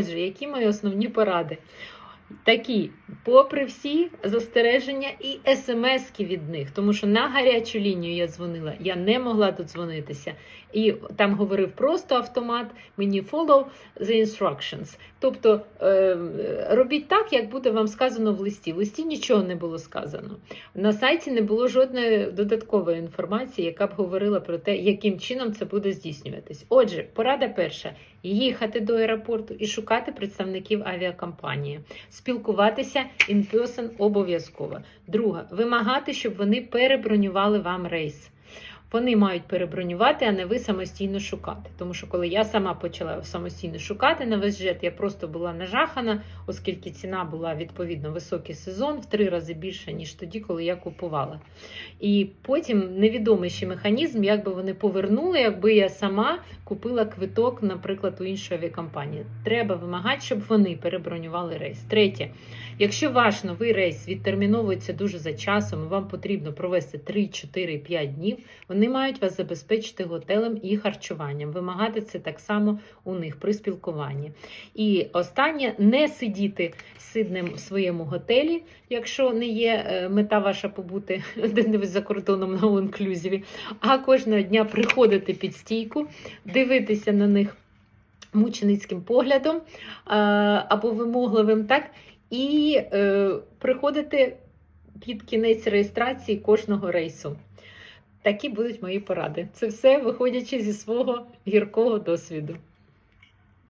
Отже, які мої основні поради? Такі, попри всі застереження і смски від них, тому що на гарячу лінію я дзвонила, я не могла додзвонитися. І там говорив просто автомат, мені follow the instructions. Тобто е, робіть так, як буде вам сказано в листі. В листі нічого не було сказано. На сайті не було жодної додаткової інформації, яка б говорила про те, яким чином це буде здійснюватись. Отже, порада перша: їхати до аеропорту і шукати представників авіакомпанії, спілкуватися person обов'язково. Друга вимагати, щоб вони перебронювали вам рейс. Вони мають перебронювати, а не ви самостійно шукати. Тому що коли я сама почала самостійно шукати на весь жет, я просто була нажахана, оскільки ціна була відповідно високий сезон в три рази більша, ніж тоді, коли я купувала. І потім невідомий ще механізм, як би вони повернули, якби я сама купила квиток, наприклад, у іншої авіакомпанії. Треба вимагати, щоб вони перебронювали рейс. Третє, якщо ваш новий рейс відтерміновується дуже за часом, і вам потрібно провести 3, 4, 5 днів, вони мають вас забезпечити готелем і харчуванням. Вимагати це так само у них при спілкуванні. І останнє не сидіти сидним в своєму готелі, якщо не є е, мета ваша побути де-небудь за кордоном на інклюзіві, а кожного дня приходити під стійку, дивитися на них мученицьким поглядом е, або вимогливим, так, і е, приходити під кінець реєстрації кожного рейсу. Такі будуть мої поради. Це все виходячи зі свого гіркого досвіду.